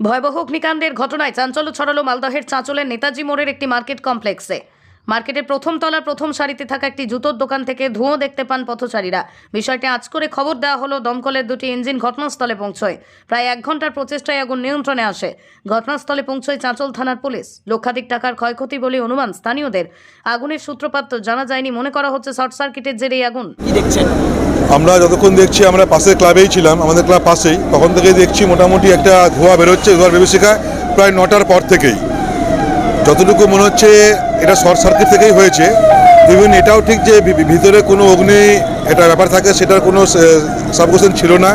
ভয়াবহ অগ্নিকাণ্ডের ঘটনায় চাঞ্চল্য ছড়ালো মালদহের চাঁচলের নেতাজি মোড়ের একটি মার্কেট কমপ্লেক্সে। মার্কেটের প্রথম তলার প্রথম সারিতে থাকা একটি জুতোর দোকান থেকে ধুঁয়ো দেখতে পান পথচারীরা। বিষয়টি আজ করে খবর দেওয়া হলো, দমকলের দুটি ইঞ্জিন ঘটনাস্থলে পৌঁছয়। প্রায় এক ঘণ্টার প্রচেষ্টায় আগুন নিয়ন্ত্রণে আসে। ঘটনাস্থলে পৌঁছয় চাঁচল থানার পুলিশ। লক্ষাধিক টাকার ক্ষয়ক্ষতি বলে অনুমান স্থানীয়দের। আগুনের সূত্রপাত জানা যায়নি, মনে করা হচ্ছে শর্ট সার্কিটের জেরে এই আগুন। আমরা যতক্ষণ দেখছি, আমরা পাশের ক্লাবেই ছিলাম, আমাদের ক্লাব পাশেই। তখন থেকেই দেখছি মোটামুটি একটা ধোঁয়া বেরোচ্ছে, ধোঁয়ার বিভীষিকায় প্রায় নটার পর থেকেই। যতটুকু মনে হচ্ছে এটা শর্ট সার্কিট থেকেই হয়েছে। ইভেন এটাও ঠিক যে ভিতরে কোনো অগ্নি এটা ব্যাপার থাকে সেটার কোনো সাবকোশন ছিল না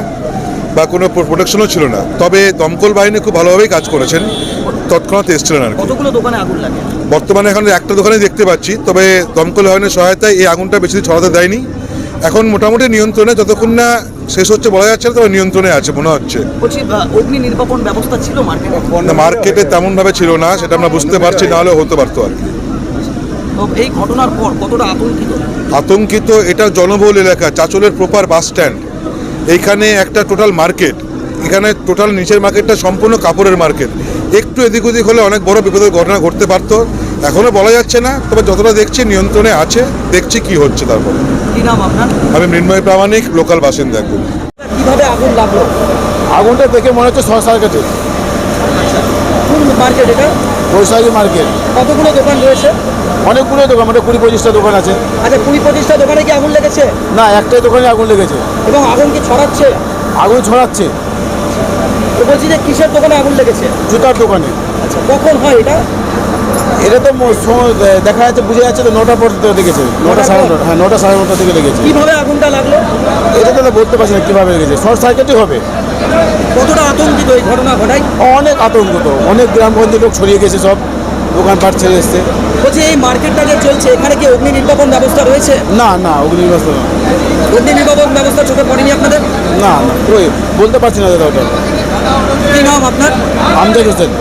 বা কোনো প্রোটেকশনও ছিল না। তবে দমকল বাহিনী খুব ভালোভাবেই কাজ করেছেন। তৎক্ষণাৎ এসছিলেন আর বর্তমানে এখন একটা দোকানে দেখতে পাচ্ছি তবে দমকল বাহিনীর সহায়তায় এই আগুনটা বেশি ছড়াতে দেয়নি। এখন মোটামুটি নিয়ন্ত্রণে যতক্ষণ না শেষ হচ্ছে বলা যাচ্ছে না তবে নিয়ন্ত্রণে আছে মনে হচ্ছে। বলছি আহ, অগ্নি নির্বাপন ব্যবস্থা ছিল মার্কেটে না, মার্কেটে তেমনভাবে ছিল না সেটা আমরা বুঝতে পারছি না হলেও হতে পারতো আর কি। এই ঘটনার পর কতটা আতঙ্কিত? আতঙ্কিত এটা জনবহুল এলাকা চাচলের প্রপার বাস স্ট্যান্ড এইখানে একটা টোটাল মার্কেট এখানে টোটাল নিচের মার্কেটটা সম্পূর্ণ কাপড়ের মার্কেট একটু এদিক ওদিক হলে অনেক বড় বিপদের ঘটনা ঘটতে পারতো। এখনও বলা যাচ্ছে না তবে যতটা দেখছি নিয়ন্ত্রণে আছে দেখছি কি হচ্ছে তারপর। কি নাম আমি মৃন্ময় প্রামাণিক লোকাল বাসিন্দা একদম। কীভাবে আগুন লাগল? আগুনটা দেখে মনে হচ্ছে শর্ট সার্কিটে। কোন মার্কেট এটা? বৈশাখী মার্কেট কতগুলো দোকান রয়েছে? অনেকগুলো দোকান মানে কুড়ি পঁচিশটা দোকান আছে। আচ্ছা কুড়ি পঁচিশটা দোকানে কি আগুন লেগেছে? না একটাই দোকানে আগুন লেগেছে। এবং আগুন কি ছড়াচ্ছে? আগুন ছড়াচ্ছে। তো বলছি যে কিসের দোকানে আগুন লেগেছে? জুতার দোকানে। আচ্ছা কখন হয় এটা? এটা তো সময় দেখা যাচ্ছে বুঝে যাচ্ছে তো নটা পর্যন্ত লেগেছে নটা সাড়ে নটা হ্যাঁ নটা সাড়ে নটা থেকে লেগেছে কীভাবে আগুনটা লাগল? এটা তো বলতে পারছি না কীভাবে লেগেছে। শর্ট সার্কিটই হবে। কতটা আতঙ্কিত এই ঘটনা ঘটায়? অনেক আতঙ্ক তো অনেক গ্রামগঞ্জের লোক ছড়িয়ে গেছে সব। দোকানপাট ছেড়ে এসছে। বলছি এই মার্কেটটা যে চলছে এখানে কি অগ্নি নির্বাপন ব্যবস্থা রয়েছে? না না অগ্নিবাস্ত না। অগ্নি নির্বাপন ব্যবস্থা চোখে পড়েনি আপনাদের? না না বলতে পারছি না দাদা ওটা। কি নাম আপনার? আমজাদ হোসেন।